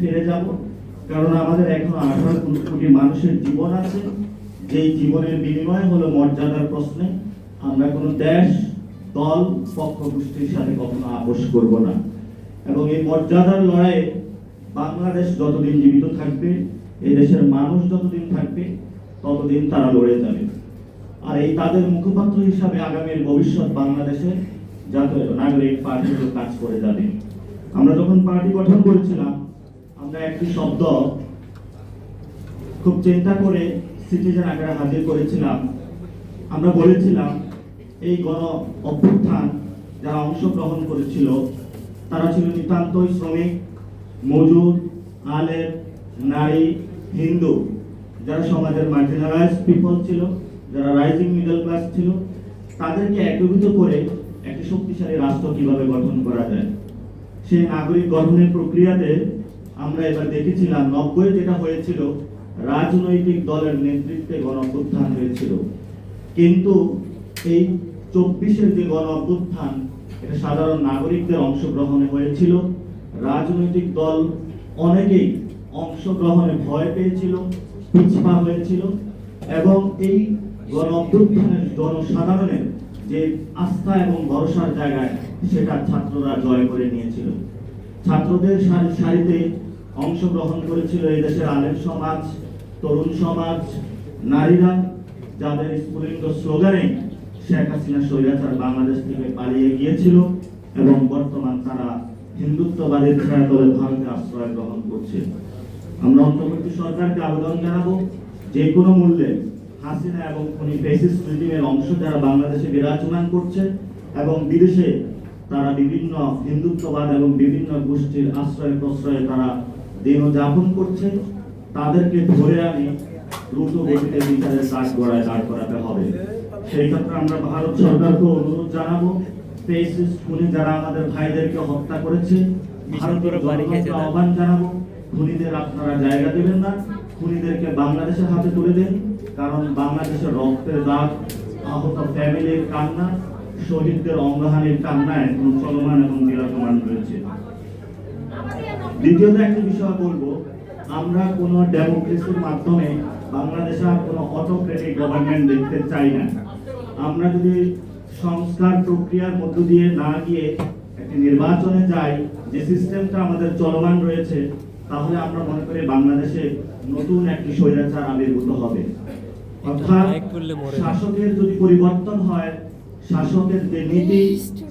ফিরে যাব। কারণ আমাদের আঠারো কোটি মানুষের জীবন আছে। যেই জীবনের বিনিময় হলো মর্যাদার প্রশ্নে। আমরা কোনো দেশ, দল পক্ষ গোষ্ঠীর সাথে কখনো আপোষ করব না। এবং এই মর্যাদার লড়াইয়ে বাংলাদেশ যতদিন জীবিত থাকবে এই দেশের মানুষ যতদিন থাকবে, ততদিন তারা লড়ে যাবে। আর এই তাদের মুখপাত্র হিসাবে আগামীর ভবিষ্যৎ বাংলাদেশে জাতীয় নাগরিক পার্টিগুলো কাজ করে যাবে। যখন পার্টি গঠন করেছিলাম, আমরা একটি শব্দ খুব চিন্তা করে সিটিজেন আকারে হাজির করেছিলাম। আমরা বলেছিলাম, এই গণ অভ্যুত্থান যারা অংশগ্রহণ করেছিল, তারা ছিল নিতান্তই শ্রমিক, মজুর, আলেম, নারী, হিন্দু। যারা সমাজের মার্জিনালাইজ পিপল ছিল, যারা রাইজিং মিডল ক্লাস ছিল, তাদেরকে একীভূত করে একটি শক্তিশালী রাষ্ট্র কীভাবে গঠন করা যায়? সেই নাগরিক গঠনের প্রক্রিয়াতে আমরা এবার দেখেছিলাম নব্বই যেটা হয়েছিল, রাজনৈতিক দলের নেতৃত্বে গণ অভ্যুত্থান হয়েছিল। কিন্তু এই চব্বিশের যে গণ অভ্যুত্থান এটা সাধারণ নাগরিকদের অংশগ্রহণে হয়েছিল। রাজনৈতিক দল অনেকেই অংশগ্রহণে ভয় পেয়েছিল, পিছপা হয়েছিল এবং এই গণ অভ্যুত্থানের জনসাধারণের যে আস্থা এবং ভরসার জায়গায় সেটা ছাত্ররা জয় করে নিয়েছিল। ছাত্রদের সারি- সারিতে অংশগ্রহণ করেছিল এই দেশের আলেম সমাজ, তরুণ সমাজ, নারীরা, যাদের স্ফুলিঙ্গ স্লোগানে শেখ হাসিনা স্বৈরাচার বাংলাদেশ থেকে পালিয়ে গিয়েছিল এবং বর্তমান তারা হিন্দুত্ববাদের ছায়া দলে ভারতে আশ্রয় গ্রহণ করছে। আমরা অন্তর্বর্তী সরকারকে আবেদন জানাব, যে কোনো মূল্যে হাসিনা এবং খুনি ফেসিস রেজিমের অংশ যারা বাংলাদেশে বিরাজমান করছে এবং বিদেশে তারা বিভিন্ন হিন্দুত্ববাদ এবং বিভিন্ন গোষ্ঠীর আশ্রয় প্রশ্রয়ে তারা দিন যাপন করছে তাদেরকে ধরে আনি দ্রুত গতিতে বিচারের কাজ গড়ায় দাঁড় করাতে হবে। সেই ক্ষেত্রে আমরা ভারত সরকারকে অনুরোধ জানাব ফেসিস খুনি যারা আমাদের ভাইদেরকে হত্যা করেছে ভারতের আহ্বান জানাব খুনিদের আপনারা জায়গা দেবেন না। খুনিদেরকে বাংলাদেশের হাতে তুলে দেন, কারণ বাংলাদেশের রক্তের দাগ, আহত ফ্যামিলির কান্না, শহীদদের অঙ্গহানির কান্না এখন চলমান এবং বিরাজমান রয়েছে। দ্বিতীয়ত একটা বিষয় বলব, আমরা কোনো ডেমোক্রেসির মাধ্যমে বাংলাদেশে আর কোনো অটোক্রেটিক গভর্নমেন্ট দেখতে চাই না। আমরা যদি সংস্কার প্রক্রিয়ার মধ্য দিয়ে না গিয়ে একটি নির্বাচনে যাই, যে সিস্টেমটা আমাদের চলমান রয়েছে তাহলে আমরা মনে করি বাংলাদেশে নতুন একটি স্বৈরাচার আবির্ভূত হবে অর্থাৎ। শাসকের যদি পরিবর্তন হয় শাসকের যে নীতি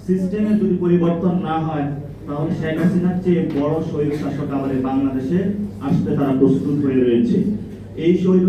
সিস্টেমে যদি পরিবর্তন না হয় তাহলে শেখ হাসিনার চেয়ে বড় স্বৈর শাসক আমাদের বাংলাদেশে আসতে তারা প্রস্তুত হয়ে রয়েছে এই স্বৈর